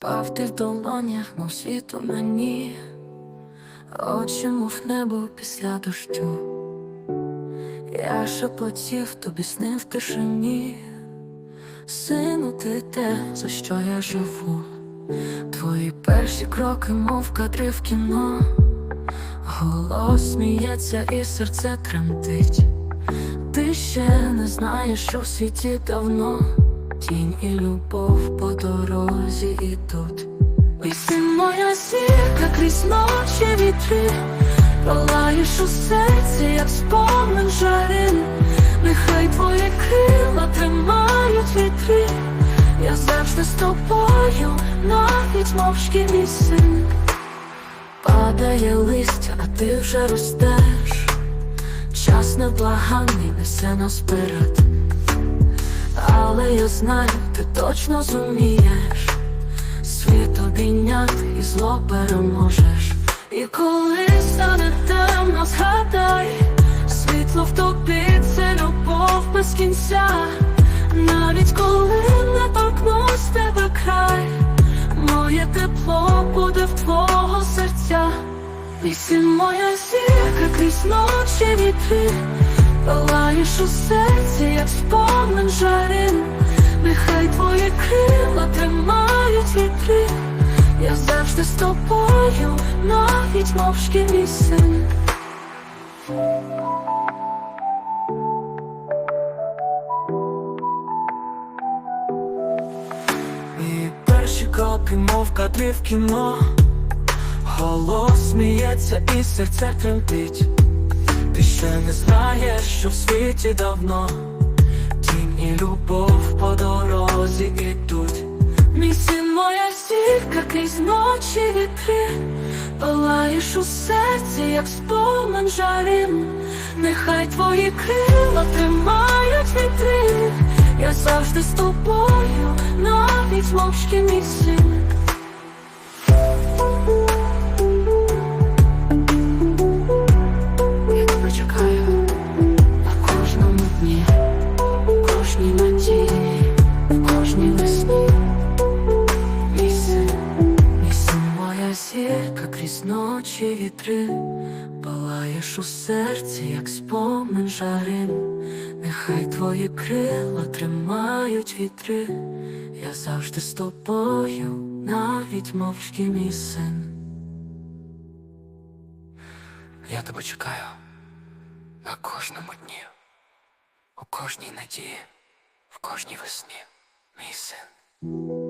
Спав ти в долонях, мов світу мені, очі, мов небо після дощу. Я шепотів, тобі снив в тишині, сину, ти те, за що я живу. Твої перші кроки, мов кадри в кіно, голос сміється і серце тремтить. Ти ще не знаєш, що в світі давно Тінь і любов по дорозі ідуть. І ти моя зірка крізь ночі вітри. Палаєш у серці, як спомин жарин. Нехай твої крила тримають вітри. Я завжди з тобою, навіть мовчки мій Падає листя, а ти вже ростеш. Час невблаганний несе нас вперед Але я знаю, ти точно зумієш. Світ обійняти і зло переможеш. І коли стане темно, згадай Світло в це любов без кінця. Навіть коли не торкнусь тебе край Моє тепло буде в твого серця. Ти моя зірка крізь ночі вітри Палаєш у серці, як спомин жарин. Нехай твої крила тримають вітри Я завжди з тобою, навіть мовчки мій І перші кроки, мов кадри в кіно. Голос сміється і серце тремтить Ти ще не знаєш, що в світі давно. Тінь і любов по дорозі ідуть. Мій син, моя зірка крізь ночі вітри. Палаєш у серці, як спомин жарин Нехай твої крила тримають вітри. Я завжди з тобою, навіть мовчки мій син крізь ночі вітри, палаєш у серці, як спомин жарин. Нехай твої крила тримають вітри. Я завжди з тобою, навіть мовчки мій син. Я тебе чекаю на кожному дні, у кожній надії, в кожній весні, мій син.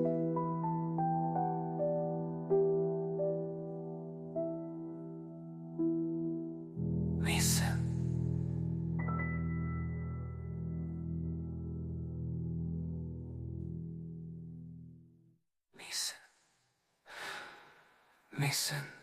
Мій син. Мій син.